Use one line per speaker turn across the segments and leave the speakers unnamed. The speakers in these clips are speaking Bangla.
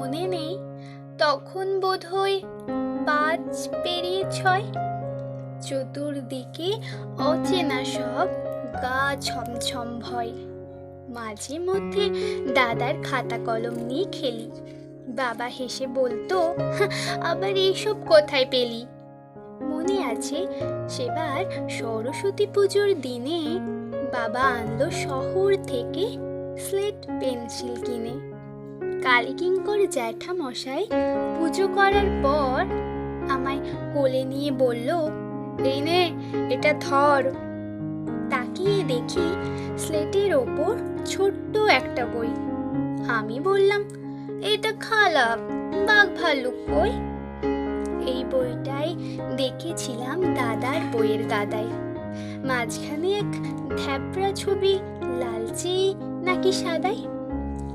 মনে নেই, তখন বোধ বোধহয় পাঁচ পেরিয়ে ছয়। চতুর্দিকে অচেনা সব গা ছমছম ভয়। মাঝে মধ্যে দাদার খাতা কলম নিয়ে খেলি। বাবা হেসে বলতো আবার এইসব কোথায় পেলি? মনে আছে সেবার সরস্বতী পুজোর দিনে বাবা আনলো শহর থেকে স্লেট পেন্সিল কিনে। কালীকিঙ্কর জ্যাঠা মশাই পুজো করার পর আমায় কোলে নিয়ে বলল, এই এটা ধর। তাকিয়ে দেখি স্লেটের ওপর ছোট্ট একটা বই। আমি বললাম, এটা খালাপ বাঘ ভাল্লুক বই। এই বইটাই দেখেছিলাম দাদার বইয়ের গাদায়। মাঝখানে এক থ্যাপড়া ছবি, লালচে নাকি সাদাই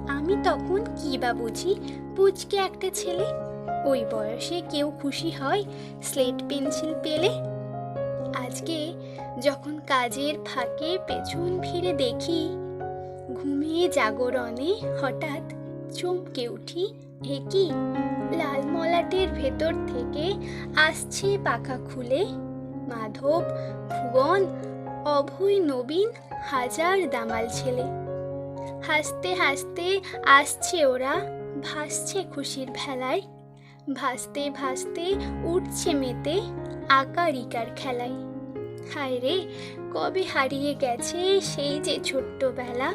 আমি তখন কি বা বুঝি? পুচকে একটা ছেলে? ওই বয়সে কেউ খুশি হয়? স্লেট পেন্সিল পেলে? আজকে যখন কাজের ফাঁকে পেছন ফিরে দেখি, ঘুমিয়ে জাগরণে হঠাৎ চমকে উঠি, এ কি? লাল মলাটের ভেতর থেকে আসছে পাখা খুলে। মাধব, ভুবন, অভয় নবীন, হাজার দামাল ছেলে। হাসতে হাসতে আসছে ওরা, ভাসছে খুশির ভেলায়। ভাসতে ভাসতে উঠছে মেতে আকার ইকার খেলায়। হায় রে, কবে হারিয়ে গেছে সেই যে ছোট্টবেলা?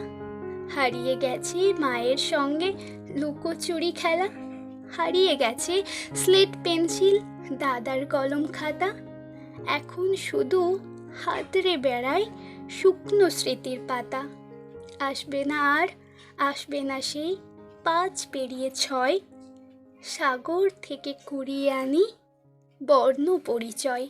হারিয়ে গেছে মায়ের সঙ্গে লুকোচুরি খেলা? হারিয়ে গেছে স্লেট পেন্সিল, দাদার কলম খাতা? এখন শুধু হাতরে বেড়ায় শুকনো স্মৃতির পাতা। আসবে না আর, আসবে না সেই পাঁচ পেরিয়ে ছয়। সাগর থেকে কুড়িয়ে আনি বর্ণ পরিচয়।